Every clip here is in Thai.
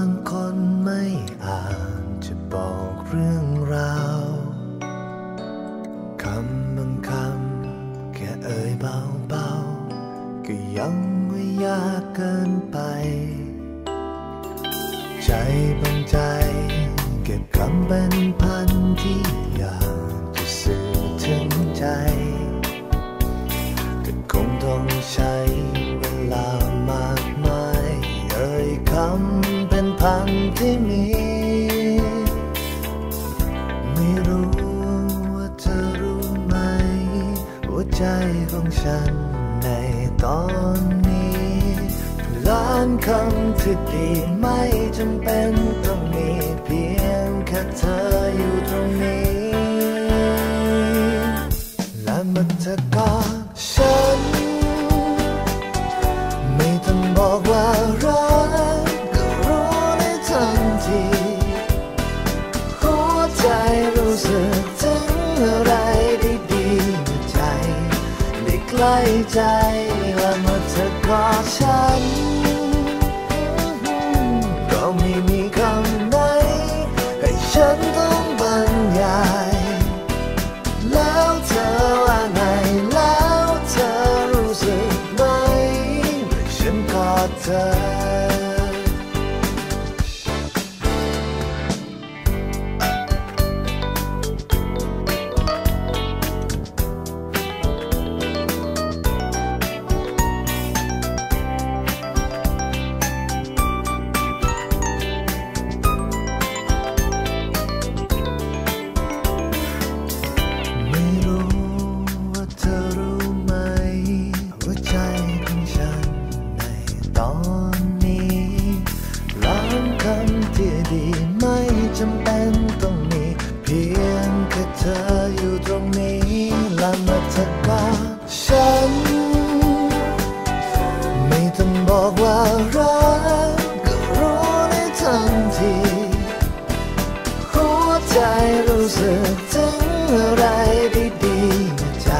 างคนไม่อาจจะบอกเรื่องราวคำบางคำแค่เอ่ยเบาๆ ก็ยังไม่ยากเกินไป ใจบางใจ เก็บคำเป็นพันที่อยากำเป็นพันที่มี ไม่รู้ว่าเธอรู้ไหม หัวใจของฉันในตอนนี้ล้านคำที่ดีไม่จำเป็นต้องมีเพียงแค่เธออยู่ตรงนี้ และเมื่อเธอกอดฉัน ล้ใจและเมื่อเธอกอดฉัน และเมื่อเธอกอดฉัน ไม่ต้องบอกว่ารักก็รู้ได้ทันทีหัวใจรู้สึกถึงอะไรดีๆในใจ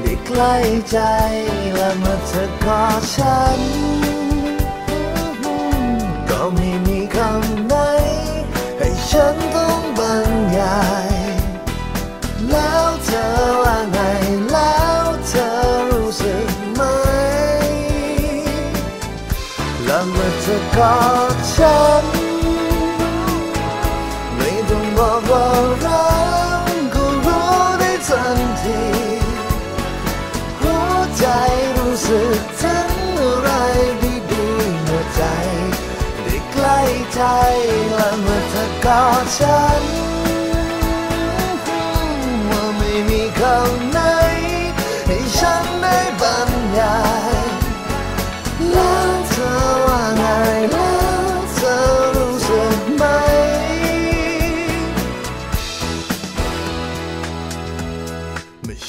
ได้ใกล้ใจและเมื่อเธอกอดฉัน ก็ไม่มีคำไหนให้ฉันต้องบรรยาย แล้วเธอว่า และเมื่อเธอกอดฉัน ไม่ต้องบอกว่ารักก็รู้ได้ทันทีหัวใจรู้สึกถึงอะไรดีๆเมื่อใจได้ใกล้ใจและเมื่อเธอกอดฉัน ว่าไม่มีคำไหน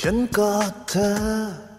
ฉันกอดเธอ